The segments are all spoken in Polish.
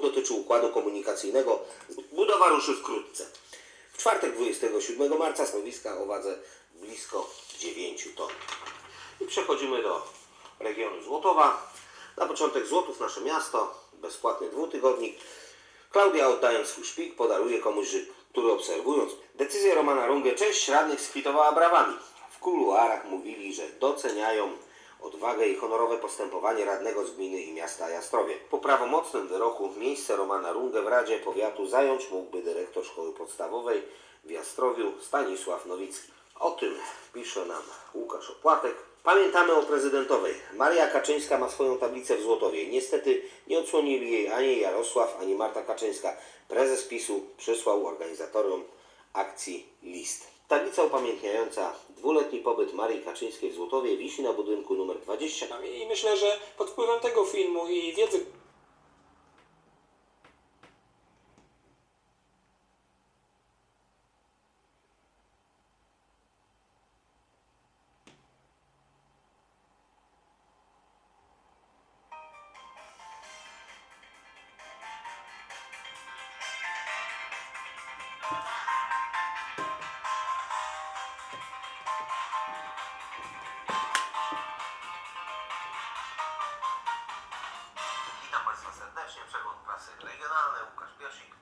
dotyczy układu komunikacyjnego. Budowa ruszy wkrótce. W czwartek 27 marca stanowiska o wadze blisko 9 ton. I przechodzimy do regionu Złotowa. Na początek Złotów, nasze miasto, bezpłatny dwutygodnik. Klaudia oddając swój szpik podaruje komuś Żyd, który obserwując decyzję Romana Rungę część radnych skwitowała brawami. W kuluarach mówili, że doceniają odwagę i honorowe postępowanie radnego z gminy i miasta Jastrowie. Po prawomocnym wyroku miejsce Romana Rungę w Radzie Powiatu zająć mógłby dyrektor szkoły podstawowej w Jastrowiu Stanisław Nowicki. O tym pisze nam Łukasz Opłatek. Pamiętamy o prezydentowej. Maria Kaczyńska ma swoją tablicę w Złotowie. Niestety nie odsłonili jej ani Jarosław, ani Marta Kaczyńska. Prezes PiSu przysłał organizatorom akcji list. Tablica upamiętniająca dwuletni pobyt Marii Kaczyńskiej w Złotowie wisi na budynku numer 20 I myślę, że pod wpływem tego filmu i wiedzy, Witam serdecznie. Przegląd prasy regionalnej. Łukasz Biosik.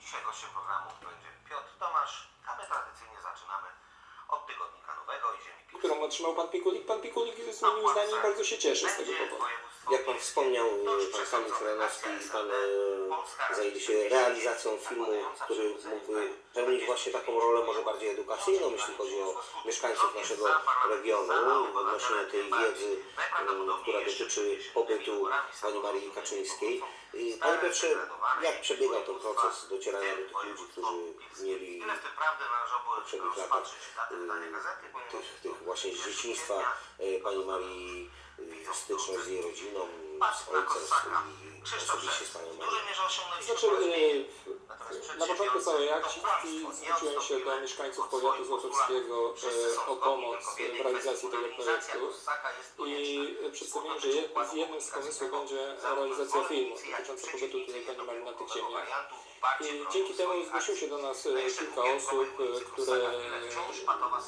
Dzisiaj gościem programu będzie Piotr Tomasz, a my tradycyjnie zaczynamy od tygodnika nowego i ziemi którą otrzymał pan Pikulik, pan Pikulik zmienił zdanie i bardzo się cieszę z tego powodu. Jak pan wspomniał, pan Kamil Serenowski i pan e, zajęli się realizacją filmu, który mógłby pełnić właśnie taką rolę może bardziej edukacyjną, jeśli chodzi o mieszkańców naszego regionu, odnośnie tej wiedzy, e, która dotyczy pobytu pani Marii Kaczyńskiej. Panie Piotrze, jak przebiegał ten proces docierania do tych ludzi, którzy mieli w latach e, tych, tych właśnie z dzieciństwa e, pani Marii styczność z jej rodziną, z ojcem i osobiście z panią Marią. Znaczy, na początku całej akcji zwróciłem się do mieszkańców powiatu złotowskiego e, o pomoc w realizacji tego projektu i przedstawiłem, że je- jednym z pomysłów będzie realizacja filmu dotyczącego pobytu tutaj pani Marii na tych ziemiach. I dzięki temu zgłosiło się do nas e, kilka osób, e, które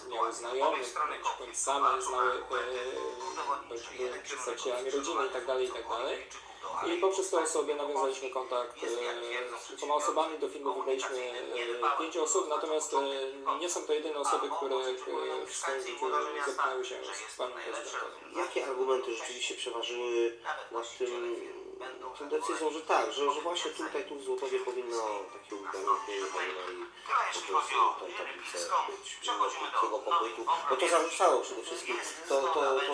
miały znajomych, bądź same znały, były przedstawicielami rodziny itd. itd. I poprzez te osoby nawiązaliśmy kontakt e, z kilkoma osobami. Do filmu wybraliśmy e, pięć osób, natomiast e, nie są to jedyne osoby, które w swoim życiu zetknęły się z panem prezydentem. Jakie argumenty rzeczywiście przeważyły nad tym, tą decyzją, że tak, że, że właśnie tutaj, tu w Złotowie powinno takie upamiętnienie pani Marii po prostu tą tablicę być krótkiego pobytu, bo to zarzucało przede wszystkim, to, to, to